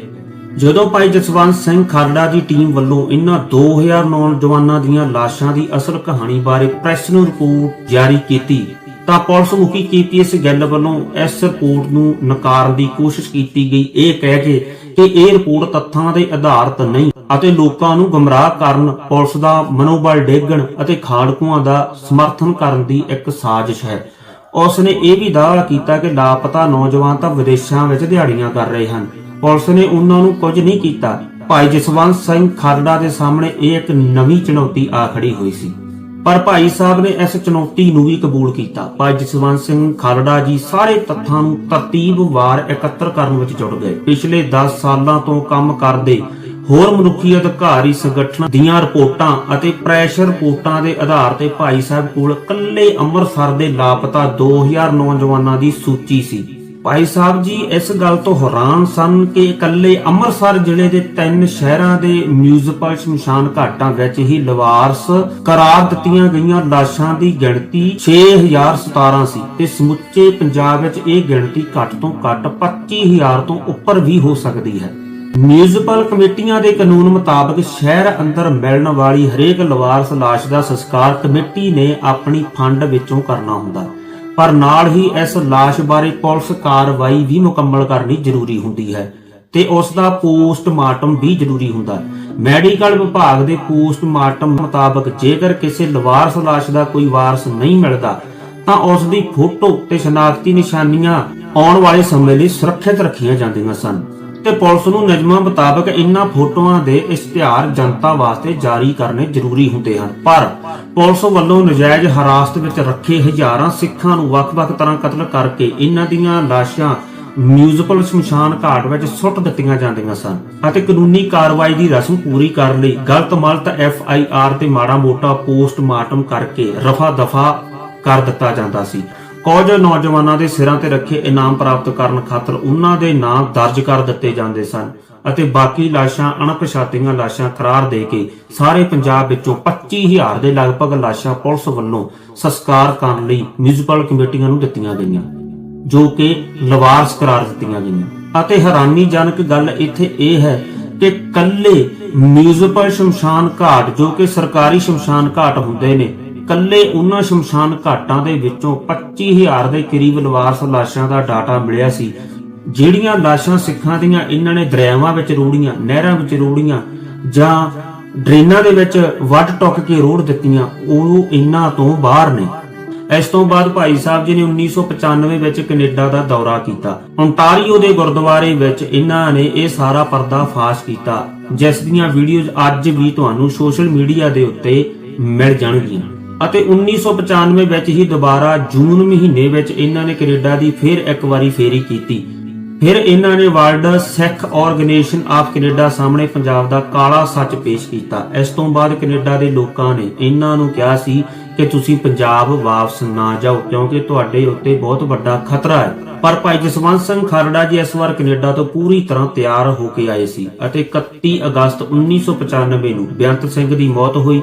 Speaker 1: ਜਦੋਂ ਭਾਈ ਜਸਵੰਤ ਸਿੰਘ ਖਰੜਾ ਦੀ ਟੀਮ ਵੱਲੋਂ ਇਹਨਾਂ 2000 ਨੌਜਵਾਨਾਂ ਦੀਆਂ ਲਾਸ਼ਾਂ ਦੀ ਅਸਲ ਕਹਾਣੀ ਬਾਰੇ ਪ੍ਰੈਸ ਨੂੰ ਰਿਪੋਰਟ ਜਾਰੀ ਕੀਤੀ ਤਾਂ ਪੁਲਿਸ ਮੁਖੀ ਕੇਪੀਐਸ ਗਿੱਲ ਵੱਲੋਂ ਇਸ ਰਿਪੋਰਟ ਨੂੰ ਨਕਾਰਨ ਦੀ ਕੋਸ਼ਿਸ਼ ਕੀਤੀ ਗਈ? ਇਹ ਕਹਿ ਕੇ ਕਿ ਇਹ ਰਿਪੋਰਟ ਤੱਥਾਂ ਦੇ ਆਧਾਰਿਤ ਨਹੀਂ ਅਤੇ ਲੋਕਾਂ ਨੂੰ ਗਮਰਾਹ ਕਰਨ, ਪੁਲਿਸ ਦਾ ਮਨੋਬਲ ਡੇਗਣ ਅਤੇ ਖਾੜਕੂਆਂ ਦਾ ਸਮਰਥਨ ਕਰਨ ਦੀ ਇੱਕ ਸਾਜ਼ਿਸ਼ ਹੈ। ਉਸ ਨੇ ਇਹ ਵੀ ਦਾਅਵਾ ਕੀਤਾ ਕਿ ਲਾਪਤਾ ਨੌਜਵਾਨ ਤਾਂ ਵਿਦੇਸ਼ਾਂ ਵਿੱਚ ਦਿਹਾੜੀਆਂ ਕਰ ਰਹੇ ਹਨ। ਪੁਲਿਸ ਨੇ ਉਹਨਾਂ ਨੂੰ ਕੁਝ ਨਹੀਂ ਕੀਤਾ। ਭਾਈ ਜਸਵੰਤ ਸਿੰਘ ਖਰੜਾ ਦੇ ਸਾਹਮਣੇ ਇਹ ਇੱਕ ਨਵੀਂ ਚੁਣੌਤੀ ਆ ਖੜੀ ਹੋਈ ਸੀ। ਪਰ ਭਾਈ ਸਾਹਿਬ ਨੇ ਇਸ ਚੁਣੌਤੀ ਨੂੰ ਵੀ ਕਬੂਲ ਕੀਤਾ। ਭਾਈ ਜਸਵੰਤ ਸਿੰਘ ਖਾਲੜਾ ਜੀ ਸਾਰੇ ਤੱਥਾਂ ਨੂੰ ਤਰਤੀਬਵਾਰ ਇਕੱਤਰ ਕਰਨ ਵਿੱਚ ਜੁੜ ਗਏ। ਪਿਛਲੇ 10 ਸਾਲਾਂ ਤੋਂ ਕੰਮ ਕਰਦੇ ਹੋਰ ਮਨੁੱਖੀ ਅਧਿਕਾਰੀ ਸੰਗਠਨਾਂ ਦੀਆਂ ਰਿਪੋਰਟਾਂ ਅਤੇ ਪ੍ਰੈਸ਼ਰ ਰਿਪੋਰਟਾਂ ਦੇ ਆਧਾਰ ਤੇ ਭਾਈ ਸਾਹਿਬ ਕੋਲ ਕੱਲੇ ਅੰਮ੍ਰਿਤਸਰ ਦੇ ਲਾਪਤਾ 2000 ਨੌਜਵਾਨਾਂ ਦੀ ਸੂਚੀ ਸੀ। ਭਾਈ ਸਾਹਿਬ ਜੀ, ਇਸ ਗੱਲ ਤੋਂ ਹੈਰਾਨ ਸਨ ਕਿ ਇਕੱਲੇ ਅੰਮ੍ਰਿਤਸਰ ਜ਼ਿਲ੍ਹੇ ਦੇ ਤਿੰਨ ਸ਼ਹਿਰਾਂ ਦੇ ਮਿਊਜ਼ੀਪਲ ਸ਼ਮਸ਼ਾਨ ਘਾਟਾਂ ਵਿੱਚ ਹੀ ਲਵਾਰਸ ਕਰਾਰ ਦਿੱਤੀਆਂ ਗਈਆਂ ਲਾਸ਼ਾਂ ਦੀ ਗਿਣਤੀ 6017 ਸੀ ਤੇ ਸਮੁੱਚੇ ਪੰਜਾਬ ਵਿੱਚ ਇਹ ਗਿਣਤੀ ਘੱਟ ਤੋਂ ਘੱਟ 25000 ਤੋਂ ਉੱਪਰ ਵੀ ਹੋ ਸਕਦੀ ਹੈ। ਮਿਊਜ਼ੀਪਲ ਕਮੇਟੀਆਂ ਦੇ ਕਾਨੂੰਨ ਮੁਤਾਬਕ ਸ਼ਹਿਰ ਅੰਦਰ ਮਿਲਣ ਵਾਲੀ ਹਰੇਕ ਲਵਾਰਸ ਲਾਸ਼ ਦਾ ਸੰਸਕਾਰ ਕਮੇਟੀ ਨੇ ਆਪਣੀ ਫੰਡ ਵਿੱਚੋਂ ਕਰਨਾ ਹੁੰਦਾ। ਹੈ ਪਰ ਨਾਲ ਹੀ ਇਸ ਲਾਸ਼ ਬਾਰੇ ਪੁਲਿਸ ਕਾਰਵਾਈ ਵੀ ਮੁਕੰਮਲ ਕਰਨੀ ਜ਼ਰੂਰੀ ਹੁੰਦੀ ਹੈ ਤੇ ਉਸ ਦਾ ਪੋਸਟਮਾਰਟਮ ਵੀ ਜ਼ਰੂਰੀ ਹੁੰਦਾ ਹੈ। ਮੈਡੀਕਲ ਵਿਭਾਗ ਦੇ ਪੋਸਟਮਾਰਟਮ ਮੁਤਾਬਕ ਜੇਕਰ ਕਿਸੇ ਲਵਾਰਸ ਲਾਸ਼ ਦਾ ਕੋਈ ਵਾਰਸ ਨਹੀਂ ਮਿਲਦਾ, ਤਾਂ ਉਸ ਦੀ ਫੋਟੋ ਤੇ ਸ਼ਨਾਖਤੀ ਨਿਸ਼ਾਨੀਆਂ ਆਉਣ ਵਾਲੇ ਸਮੇਂ ਲਈ ਸੁਰੱਖਿਅਤ ਰੱਖੀਆਂ ਜਾਂਦੀਆਂ ਸਨ। ਤੇ ਪੁਲਿਸ ਨੂੰ ਨਿਯਮਾਂ ਮੁਤਾਬਕ ਇਨ੍ਹਾਂ ਫੋਟੋਆਂ ਦੇ ਇਸ਼ਤਿਹਾਰ ਜਨਤਾ ਵਾਸਤੇ ਜਾਰੀ ਕਰਨੇ ਜ਼ਰੂਰੀ ਹੁੰਦੇ ਹਨ। ਪਰ ਪੁਲਿਸ ਵੱਲੋਂ ਨਜਾਇਜ਼ ਹਰਾਸਤ ਵਿੱਚ ਰੱਖੇ ਹਜ਼ਾਰਾਂ ਸਿੱਖਾਂ ਨੂੰ ਵੱਖ-ਵੱਖ ਤਰ੍ਹਾਂ ਕਤਲ ਕਰਕੇ ਇਨ੍ਹਾਂ ਦੀਆਂ ਲਾਸ਼ਾਂ ਮਿਊਜ਼ੀਪਲ ਸ਼ਮਸ਼ਾਨ ਘਾਟ ਵਿੱਚ ਸੁੱਟ ਦਿੱਤੀਆਂ ਜਾਂਦੀਆਂ ਸਨ ਅਤੇ ਕਾਨੂੰਨੀ ਕਾਰਵਾਈ ਦੀ ਰਸਮ ਪੂਰੀ ਕਰਨ ਲਈ ਗਲਤ ਮਲਤ ਐਫ ਆਈ ਆਰ ਤੇ ਮਾੜਾ ਮੋਟਾ ਪੋਸਟਮਾਰਟਮ ਕਰਕੇ ਰਫਾ ਦਫਾ ਕਰ ਦਿੱਤਾ ਜਾਂਦਾ ਸੀ। ਕੁਝ ਨੌਜਵਾਨਾਂ ਦੇ ਸਿਰਾਂ ਤੇ ਰੱਖੇ ਇਨਾਮ ਪ੍ਰਾਪਤ ਕਰਨ ਖਾਤਰ ਉਹਨਾਂ ਦੇ ਨਾਮ ਦਰਜ ਕਰ ਦਿੱਤੇ ਜਾਂਦੇ ਸਨ ਅਤੇ ਬਾਕੀ ਲਾਸ਼ਾਂ, ਅਣਪਛਾਤੀਆਂ ਲਾਸ਼ਾਂ ਕਰਾਰ ਦੇ ਕੇ ਸਾਰੇ ਪੰਜਾਬ ਵਿੱਚੋਂ 25000 ਦੇ ਲਗਭਗ ਲਾਸ਼ਾਂ ਪੁਲਿਸ ਵੱਲੋਂ ਸੰਸਕਾਰ ਕਰਨ ਲਈ ਮਿਊਨਿਸਪਲ ਕਮੇਟੀਆਂ ਨੂੰ ਦਿੱਤੀਆਂ ਗਈਆਂ, ਜੋ ਕਿ ਲਵਾਰਸ ਕਰਾਰ ਦਿੱਤੀਆਂ ਗਈਆਂ। ਅਤੇ ਹੈਰਾਨੀਜਨਕ ਗੱਲ ਇੱਥੇ ਇਹ ਹੈ ਕਿ ਕੱਲੇ ਮਿਊਨਿਸਪਲ ਸ਼ਮਸ਼ਾਨ ਘਾਟ, ਜੋ ਕਿ ਸਰਕਾਰੀ ਸ਼ਮਸ਼ਾਨ ਘਾਟ ਹੁੰਦੇ ਨੇ ਕੱਲੇ ਉਹਨਾਂ ਸ਼ਮਸ਼ਾਨ ਘਾਟਾਂ ਦੇ ਵਿੱਚੋਂ 25000 ਦੇ ਕਰੀਬ ਲਵਾਰਸ ਲਾਸ਼ਾਂ ਦਾ ਡਾਟਾ ਮਿਲਿਆ ਸੀ, ਜਿਹੜੀਆਂ ਲਾਸ਼ਾਂ ਸਿੱਖਾਂ ਦੀਆਂ ਇਹਨਾਂ ਨੇ ਦਰਿਆਵਾਂ ਵਿੱਚ ਰੋੜੀਆਂ, ਨਹਿਰਾਂ ਵਿੱਚ ਰੋੜੀਆਂ ਜਾਂ ਡਰੇਨਾਂ ਦੇ ਵਿੱਚ ਵੱਢ ਟੁੱਕ ਕੇ ਰੋੜ ਦਿੱਤੀਆਂ, ਉਹ ਇਹਨਾਂ ਤੋਂ ਬਾਹਰ ਨੇ। ਇਸ ਤੋਂ ਬਾਅਦ ਭਾਈ ਸਾਹਿਬ ਜੀ ਨੇ 1995 ਵਿੱਚ ਕੈਨੇਡਾ ਦਾ ਦੌਰਾ ਕੀਤਾ। ਓਨਟਾਰੀਓ ਦੇ ਗੁਰਦੁਆਰੇ ਵਿੱਚ ਇਹਨਾਂ ਨੇ ਇਹ ਸਾਰਾ ਪਰਦਾ ਫਾਸ਼ ਕੀਤਾ, ਜਿਸ ਦੀਆਂ ਵੀਡੀਓਜ਼ ਅੱਜ ਵੀ ਤੁਹਾਨੂੰ ਸੋਸ਼ਲ ਮੀਡੀਆ ਦੇ ਉੱਤੇ ਮਿਲ ਜਾਣਗੀਆਂ। ਅਤੇ 1995 ਵਿੱਚ ਹੀ ਦੁਬਾਰਾ ਜੂਨ ਮਹੀਨੇ ਵਿੱਚ ਇਹਨਾਂ ਨੇ ਕੈਨੇਡਾ ਦੀ ਫਿਰ ਇੱਕ ਵਾਰੀ ਫੇਰੀ ਕੀਤੀ। ਫਿਰ ਇਹਨਾਂ ਨੇ world Sikh organisation of Canada ਸਾਹਮਣੇ ਪੰਜਾਬ ਦਾ ਕਾਲਾ ਸੱਚ ਪੇਸ਼ ਕੀਤਾ। ਇਸ ਤੋਂ ਬਾਅਦ ਕੈਨੇਡਾ ਦੇ ਲੋਕਾਂ ਨੇ ਇਹਨਾਂ ਨੂੰ ਕਿਹਾ ਸੀ ਕਿ ਤੁਸੀਂ ਪੰਜਾਬ ਵਾਪਸ ਨਾ ਜਾਓ, ਕਿਉਂਕਿ ਤੁਹਾਡੇ ਉੱਤੇ ਬਹੁਤ ਵੱਡਾ ਖਤਰਾ ਹੈ। ਪਰ ਭਾਈ ਜਸਵੰਤ ਸਿੰਘ ਖਾਲੜਾ ਜੀ ਇਸ ਵਾਰ ਕੈਨੇਡਾ ਤੋਂ ਪੂਰੀ ਤਰ੍ਹਾਂ ਤਿਆਰ ਹੋ ਕੇ ਆਏ ਸੀ ਅਤੇ 31 ਅਗਸਤ 1995 ਨੂੰ ਬੇਅੰਤ ਸਿੰਘ ਦੀ ਮੌਤ ਹੋਈ।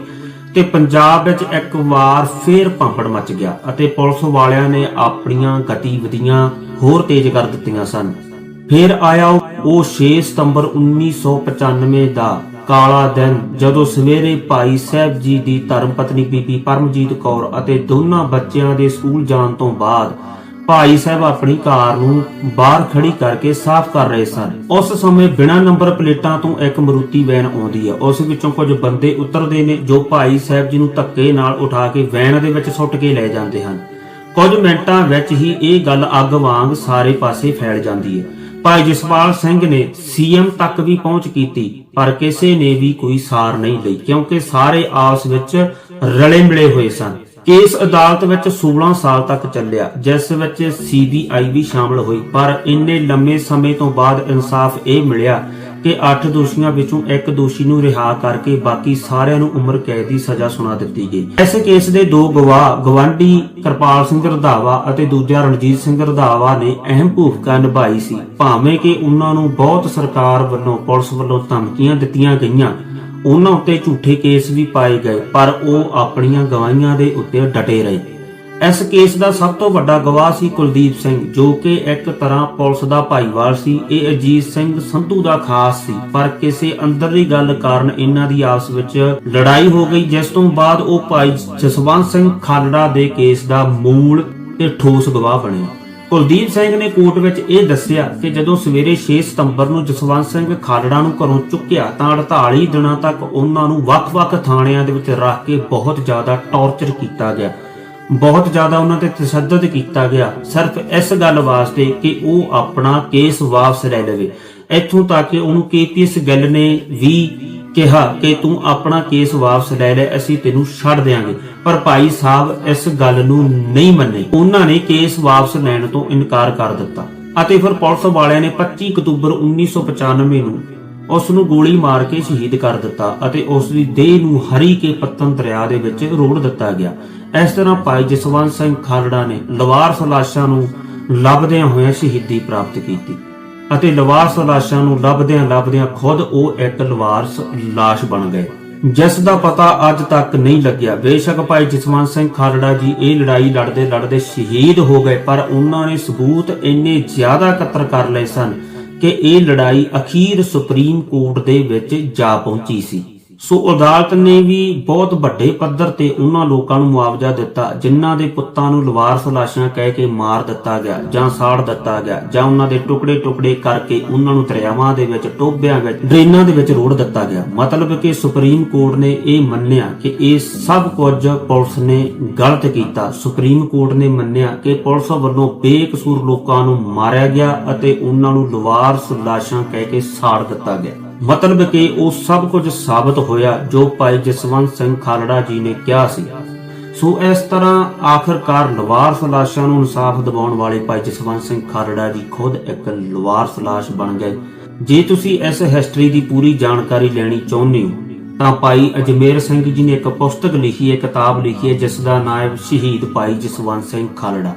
Speaker 1: ਤੇ ਪੰਜਾਬ ਵਿੱਚ ਇੱਕ ਵਾਰ ਫੇਰ ਪੰਪੜ ਮਚ ਗਿਆ ਅਤੇ ਪੁਲਿਸ ਵਾਲਿਆਂ ਨੇ ਆਪਣੀਆਂ ਗਤੀਵਿਧੀਆਂ ਹੋਰ ਤੇਜ਼ ਕਰ ਦਿੱਤੀਆਂ ਸਨ। ਫਿਰ ਆਇਆ ਉਹ- ਉਹ 6 ਸਤੰਬਰ 1995 ਦਾ ਕਾਲਾ ਦਿਨ, ਜਦੋਂ ਸਵੇਰੇ ਭਾਈ ਸਾਹਿਬ ਜੀ ਦੀ ਧਰਮ ਪਤਨੀ ਬੀਬੀ ਪਰਮਜੀਤ ਕੌਰ ਅਤੇ ਦੋਨਾਂ ਬੱਚਿਆਂ ਦੇ ਸਕੂਲ ਜਾਣ ਤੋਂ ਬਾਅਦ ਭਾਈ ਸਾਹਿਬ ਆਪਣੀ ਕਾਰ ਨੂੰ ਬਾਹਰ ਖੜੀ ਕਰਕੇ ਸਾਫ਼ ਕਰ ਰਹੇ ਸਨ। ਉਸ ਸਮੇਂ ਬਿਨਾਂ ਨੰਬਰ ਪਲੇਟਾਂ ਤੋਂ ਇੱਕ ਮਰੂਤੀ ਵੈਨ ਆਉਂਦੀ ਹੈ। ਉਸ ਵਿੱਚੋਂ ਕੁਝ ਬੰਦੇ ਉਤਰਦੇ ਨੇ ਜੋ ਭਾਈ ਸਾਹਿਬ ਜੀ ਨੂੰ ਧੱਕੇ ਨਾਲ ਉਠਾ ਕੇ ਵੈਨ ਦੇ ਵਿੱਚ ਸੁੱਟ ਕੇ ਲੈ ਜਾਂਦੇ ਹਨ। ਕੁਝ ਮਿੰਟਾਂ ਵਿੱਚ ਹੀ ਇਹ ਗੱਲ ਅੱਗ ਵਾਂਗ ਸਾਰੇ ਪਾਸੇ ਫੈਲ ਜਾਂਦੀ ਹੈ। ਭਾਈ ਜਸਪਾਲ ਸਿੰਘ ਨੇ ਸੀਐਮ ਤੱਕ ਵੀ ਪਹੁੰਚ ਕੀਤੀ, ਪਰ ਕਿਸੇ ਨੇ ਵੀ ਕੋਈ ਸਾਰ ਨਹੀਂ ਲਈ, ਕਿਉਂਕਿ ਸਾਰੇ ਆਪਸ ਵਿੱਚ ਰਲੇ ਮਿਲੇ ਹੋਏ ਸਨ। ਕੇਸ ਅਦਾਲਤ ਵਿੱਚ 16 ਸਾਲ ਤੱਕ ਚੱਲਿਆ, ਜਿਸ ਵਿੱਚ ਸੀਬੀਆਈ ਵੀ ਸ਼ਾਮਲ ਹੋਈ। ਪਰ ਇੰਨੇ ਲੰਮੇ ਸਮੇਂ ਤੋਂ ਬਾਅਦ ਇਨਸਾਫ ਇਹ ਮਿਲਿਆ ਕਿ 8 ਦੋਸ਼ੀਆਂ ਵਿੱਚੋਂ ਇੱਕ ਦੋਸ਼ੀ ਨੂੰ ਰਿਹਾ ਕਰਕੇ ਬਾਕੀ ਸਾਰਿਆਂ ਨੂੰ ਉਮਰ ਕੈਦ ਦੀ ਸਜ਼ਾ ਸੁਣਾ ਦਿੱਤੀ ਗਈ। ਇਸ ਕੇਸ ਦੇ ਦੋ ਗਵਾਹ, ਗਵਾਂਢੀ ਕਿਰਪਾਲ ਸਿੰਘ ਰਧਾਵਾ ਅਤੇ ਦੂਜਾ ਰਣਜੀਤ ਸਿੰਘ ਰਧਾਵਾ ਨੇ ਅਹਿਮ ਭੂਮਿਕਾ ਨਿਭਾਈ ਸੀ। ਭਾਵੇਂ ਕਿ ਉਹਨਾਂ ਨੂੰ ਬਹੁਤ ਸਰਕਾਰ ਵੱਲੋਂ, ਪੁਲਿਸ ਵੱਲੋਂ ਧਮਕੀਆਂ ਦਿੱਤੀਆਂ ਗਈਆਂ ਉਹਨਾਂ ਉੱਤੇ ਝੂਠੇ ਕੇਸ ਵੀ ਪਾਏ ਗਏ, ਪਰ ਉਹ ਆਪਣੀਆਂ ਗਵਾਹੀਆਂ ਦੇ ਉੱਤੇ ਡਟੇ ਰਹੇ। ਇਸ ਕੇਸ ਦਾ ਸਭ ਤੋਂ ਵੱਡਾ ਗਵਾਹ ਸੀ ਕੁਲਦੀਪ ਸਿੰਘ, ਜੋ ਕਿ ਇੱਕ ਤਰ੍ਹਾਂ ਪੁਲਿਸ ਦਾ ਭਾਈਵਾਲ ਸੀ। ਇਹ ਅਜੀਤ ਸਿੰਘ ਸੰਧੂ ਦਾ ਖਾਸ ਸੀ, ਪਰ ਕਿਸੇ ਅੰਦਰਲੀ ਗੱਲ ਕਾਰਨ ਇਹਨਾਂ ਦੀ ਆਪਸ ਵਿੱਚ ਲੜਾਈ ਹੋ ਗਈ, ਜਿਸ ਤੋਂ ਬਾਅਦ ਉਹ ਭਾਈ ਜਸਵੰਤ ਸਿੰਘ ਖਾਲੜਾ ਦੇ ਕੇਸ ਦਾ ਮੂਲ ਤੇ ਠੋਸ ਗਵਾਹ ਬਣਿਆ ਕੁਲਦੀਪ ਸਿੰਘ ਨੇ ਕੋਰਟ ਵਿੱਚ ਇਹ ਦੱਸਿਆ ਕਿ ਜਦੋਂ ਸਵੇਰੇ 6 ਸਤੰਬਰ ਨੂੰ ਜਸਵੰਤ ਸਿੰਘ ਖਾਲੜਾ ਨੂੰ ਘਰੋਂ ਚੁੱਕਿਆ ਤਾਂ 48 ਦਿਨਾਂ ਤੱਕ ਉਹਨਾਂ ਨੂੰ ਵੱਖ-ਵੱਖ ਥਾਣਿਆਂ ਦੇ ਵਿੱਚ ਰੱਖ ਕੇ ਬਹੁਤ ਜ਼ਿਆਦਾ ਟੌਰਚਰ ਕੀਤਾ ਗਿਆ। ਬਹੁਤ ਜ਼ਿਆਦਾ ਉਹਨਾਂ ਤੇ ਤਸ਼ੱਦਦ ਕੀਤਾ ਗਿਆ। ਸਿਰਫ ਇਸ ਗੱਲ ਵਾਸਤੇ ਕਿ ਉਹ ਆਪਣਾ ਕੇਸ ਵਾਪਸ ਲੈ ਲਵੇ। ਇੱਥੋਂ ਤੱਕ ਕਿ ਉਹਨੂੰ ਕੇਪੀਐਸ ਗੱਲ ਨੇ ਵੀ ਕਿਹਾ ਕਿ ਤੂੰ ਆਪਣਾ ਕੇਸ ਵਾਪਸ ਲੈ ਲੈ, ਅਸੀਂ ਤੈਨੂੰ ਛੱਡ ਦੇਾਂਗੇ ਪਰ ਭਾਈ ਸਾਹਿਬ, ਇਸ ਗੱਲ ਨੂੰ ਨਹੀਂ ਮੰਨੇ। ਉਹਨਾਂ ਨੇ ਕੇਸ ਵਾਪਸ ਲੈਣ ਤੋਂ ਇਨਕਾਰ ਕਰ ਦਿੱਤਾ। ਅਤੇ ਫਿਰ ਪੁਲਿਸ ਵਾਲਿਆਂ ਨੇ 25 ਅਕਤੂਬਰ 1995 ਨੂੰ ਉਸ ਨੂੰ ਗੋਲੀ ਮਾਰ ਕੇ ਸ਼ਹੀਦ ਕਰ ਦਿੱਤਾ ਅਤੇ ਉਸ ਦੀ ਦੇਹ ਨੂੰ ਹਰੀ ਕੇ ਪੱਤਨ ਦਰਿਆ ਦੇ ਵਿੱਚ ਰੋੜ ਦਿੱਤਾ ਗਿਆ। ਇਸ ਤਰ੍ਹਾਂ ਭਾਈ ਜਸਵੰਤ ਸਿੰਘ ਖਾਲੜਾ ਨੇ ਲਵਾਰਸ ਲਾਸ਼ਾਂ ਨੂੰ ਲੱਭਦਿਆਂ ਹੋਇਆਂ ਸ਼ਹੀਦੀ ਪ੍ਰਾਪਤ ਕੀਤੀ। ਅਤੇ ਲਵਾਰਸ ਲਾਸ਼ਾਂ ਨੂੰ ਲੱਭਦਿਆਂ ਲੱਭਦਿਆਂ ਖੁਦ ਉਹ ਇੱਕ ਲਵਾਰਸ ਲਾਸ਼ ਬਣ ਗਏ। ਜਿਸ ਦਾ ਪਤਾ ਅੱਜ ਤੱਕ ਨਹੀਂ ਲੱਗਿਆ। ਬੇਸ਼ੱਕ ਭਾਈ ਜਸਵੰਤ ਸਿੰਘ ਖਾਲੜਾ ਜੀ ਇਹ ਲੜਾਈ ਲੜਦੇ ਲੜਦੇ ਸ਼ਹੀਦ ਹੋ ਗਏ, ਪਰ ਉਹਨਾਂ ਨੇ ਸਬੂਤ ਇੰਨੇ ਜ਼ਿਆਦਾ ਇਕੱਤਰ ਕਰ ਲਏ ਸਨ ਕਿ ਇਹ ਲੜਾਈ ਅਖੀਰ ਸੁਪਰੀਮ ਕੋਰਟ ਦੇ ਵਿੱਚ ਜਾ ਪਹੁੰਚੀ ਸੀ। ਸੋ ਅਦਾਲਤ ਨੇ ਵੀ ਬਹੁਤ ਵੱਡੇ ਪੱਧਰ ਤੇ ਉਹਨਾਂ ਲੋਕਾਂ ਨੂੰ ਮੁਆਵਜ਼ਾ ਦਿੱਤਾ, ਜਿਨ੍ਹਾਂ ਦੇ ਪੁੱਤਾਂ ਨੂੰ ਲਵਾਰਸ ਲਾਸ਼ਾਂ ਕਹਿ ਕੇ ਮਾਰ ਦਿੱਤਾ ਗਿਆ ਜਾਂ ਸਾੜ ਦਿੱਤਾ ਗਿਆ ਜਾਂ ਉਹਨਾਂ ਦੇ ਟੁਕੜੇ ਟੁਕੜੇ ਕਰਕੇ ਉਹਨਾਂ ਨੂੰ ਦਰਿਆਵਾਂ ਦੇ ਵਿੱਚ ਟੋਬਿਆਂ ਵਿੱਚ, ਡਰੇਨਾਂ ਦੇ ਵਿੱਚ ਰੋੜ ਦਿੱਤਾ ਗਿਆ। ਮਤਲਬ ਕਿ ਸੁਪਰੀਮ ਕੋਰਟ ਨੇ ਇਹ ਮੰਨਿਆ ਕਿ ਇਹ ਸਭ ਕੁਝ ਪੁਲਿਸ ਨੇ ਗਲਤ ਕੀਤਾ। ਸੁਪਰੀਮ ਕੋਰਟ ਨੇ ਮੰਨਿਆ ਕਿ ਪੁਲਿਸ ਵੱਲੋਂ ਬੇਕਸੂਰ ਲੋਕਾਂ ਨੂੰ ਮਾਰਿਆ ਗਿਆ ਅਤੇ ਉਹਨਾਂ ਨੂੰ ਲਵਾਰਸ ਲਾਸ਼ਾਂ ਕਹਿ ਕੇ ਸਾੜ ਦਿੱਤਾ ਗਿਆ। ਮਤਲਬ ਕਿ ਉਹ ਸਭ ਕੁਝ ਸਾਬਤ ਹੋਇਆ ਜੋ ਭਾਈ ਜਸਵੰਤ ਸਿੰਘ ਖਾਲੜਾ ਜੀ ਨੇ ਕਿਹਾ ਸੀ। ਸੋ ਇਸ ਤਰ੍ਹਾਂ ਆਖਰਕਾਰ ਲਵਾਰਸ ਲਾਸ਼ਾਂ ਨੂੰ ਇਨਸਾਫ ਦਿਵਾਉਣ ਵਾਲੇ ਭਾਈ ਜਸਵੰਤ ਸਿੰਘ ਖਾਲੜਾ ਜੀ ਖੁਦ ਇੱਕ ਲਵਾਰਸ ਲਾਸ਼ ਬਣ ਗਏ। ਜੇ ਤੁਸੀਂ ਇਸ ਹਿਸਟਰੀ ਦੀ ਪੂਰੀ ਜਾਣਕਾਰੀ ਲੈਣੀ ਚਾਹੁੰਦੇ ਹੋ, ਤਾਂ ਭਾਈ ਅਜਮੇਰ ਸਿੰਘ ਜੀ ਨੇ ਇੱਕ ਪੁਸਤਕ ਲਿਖੀ ਹੈ ਕਿਤਾਬ ਲਿਖੀ ਹੈ, ਜਿਸ ਦਾ ਨਾਮ ਹੈ ਸ਼ਹੀਦ ਭਾਈ ਜਸਵੰਤ ਸਿੰਘ ਖਾਲੜਾ।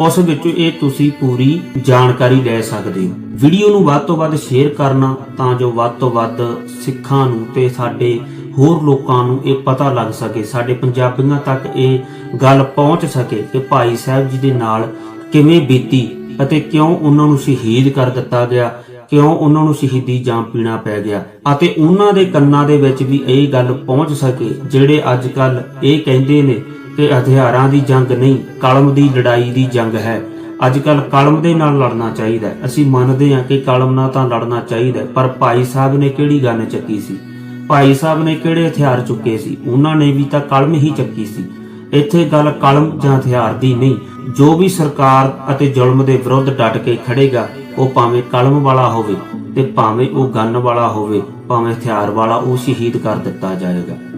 Speaker 1: ਉਸ ਵਿੱਚੋਂ ਇਹ ਤੁਸੀਂ ਪੂਰੀ ਜਾਣਕਾਰੀ ਲੈ ਸਕਦੇ ਹੋ। ਵੀਡੀਓ ਨੂੰ ਵੱਧ ਤੋਂ ਵੱਧ ਸ਼ੇਅਰ ਕਰਨਾ, ਤਾਂ ਜੋ ਵੱਧ ਤੋਂ ਵੱਧ ਸਿੱਖਾਂ ਨੂੰ ਤੇ ਸਾਡੇ ਹੋਰ ਲੋਕਾਂ ਨੂੰ ਇਹ ਪਤਾ ਲੱਗ ਸਕੇ, ਸਾਡੇ ਪੰਜਾਬੀਆਂ ਤੱਕ ਇਹ ਗੱਲ ਪਹੁੰਚ ਸਕੇ ਕਿ ਭਾਈ ਸਾਹਿਬ ਜੀ ਦੇ ਨਾਲ ਕਿਵੇਂ ਬੀਤੀ ਅਤੇ ਕਿਉਂ ਉਹਨਾਂ ਨੂੰ ਸ਼ਹੀਦ ਕਰ ਦਿੱਤਾ ਗਿਆ, ਕਿਉਂ ਉਹਨਾਂ ਨੂੰ ਸ਼ਹੀਦੀ ਜਾਮ ਪੀਣਾ ਪੈ ਗਿਆ ਅਤੇ ਉਹਨਾਂ ਦੇ ਕੰਨਾਂ ਦੇ ਵਿੱਚ ਵੀ ਇਹ ਗੱਲ ਪਹੁੰਚ ਸਕੇ ਜਿਹੜੇ ਅੱਜ ਕੱਲ ਇਹ ਕਹਿੰਦੇ ਨੇ ਕਿ ਹਥਿਆਰਾਂ ਦੀ ਜੰਗ ਨਹੀਂ, ਕਲਮ ਦੀ ਲੜਾਈ ਦੀ ਜੰਗ ਹੈ। ਅੱਜ ਕੱਲ ਕਲਮ ਦੇ ਨਾਲ ਲੜਨਾ ਚਾਹੀਦਾ ਅਸੀਂ ਮੰਨਦੇ ਹਾਂ ਕਿ ਕਲਮ ਨਾਲ ਤਾਂ ਲੜਨਾ ਚਾਹੀਦਾ ਪਰ ਭਾਈ ਸਾਹਿਬ ਨੇ ਕਿਹੜੀ ਗਨ ਚੱਕੀ ਸੀ? ਭਾਈ ਸਾਹਿਬ ਨੇ ਕਿਹੜੇ ਹਥਿਆਰ ਚੁੱਕੇ ਸੀ? ਉਹਨਾਂ ਨੇ ਵੀ ਤਾਂ ਕਲਮ ਹੀ ਚੱਕੀ ਸੀ। ਇੱਥੇ ਗੱਲ ਕਲਮ ਜਾਂ ਹਥਿਆਰ ਦੀ ਨਹੀਂ। ਜੋ ਵੀ ਸਰਕਾਰ ਅਤੇ ਜ਼ੁਲਮ ਦੇ ਵਿਰੁੱਧ ਡਟ ਕੇ ਖੜੇਗਾ ਉਹ ਭਾਵੇਂ ਕਲਮ ਵਾਲਾ ਹੋਵੇ ਤੇ ਭਾਵੇਂ ਉਹ ਗਨ ਵਾਲਾ ਹੋਵੇ, ਭਾਵੇਂ ਹਥਿਆਰ ਵਾਲਾ, ਉਹ ਸ਼ਹੀਦ ਕਰ ਦਿੱਤਾ ਜਾਏਗਾ।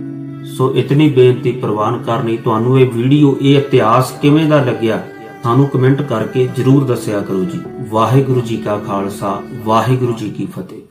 Speaker 1: ਸੋ ਇਤਨੀ ਬੇਨਤੀ ਪ੍ਰਵਾਨ ਕਰਨੀ, ਤੁਹਾਨੂੰ ਇਹ ਵੀਡੀਓ, ਇਹ ਇਤਿਹਾਸ ਕਿਵੇਂ ਦਾ ਲੱਗਿਆ, ਸਾਨੂੰ ਕਮੈਂਟ ਕਰਕੇ ਜਰੂਰ ਦੱਸਿਆ ਕਰੋ ਜੀ। ਵਾਹਿਗੁਰੂ ਜੀ ਕਾ ਖਾਲਸਾ, ਵਾਹਿਗੁਰੂ ਜੀ ਕੀ ਫਤਿਹ।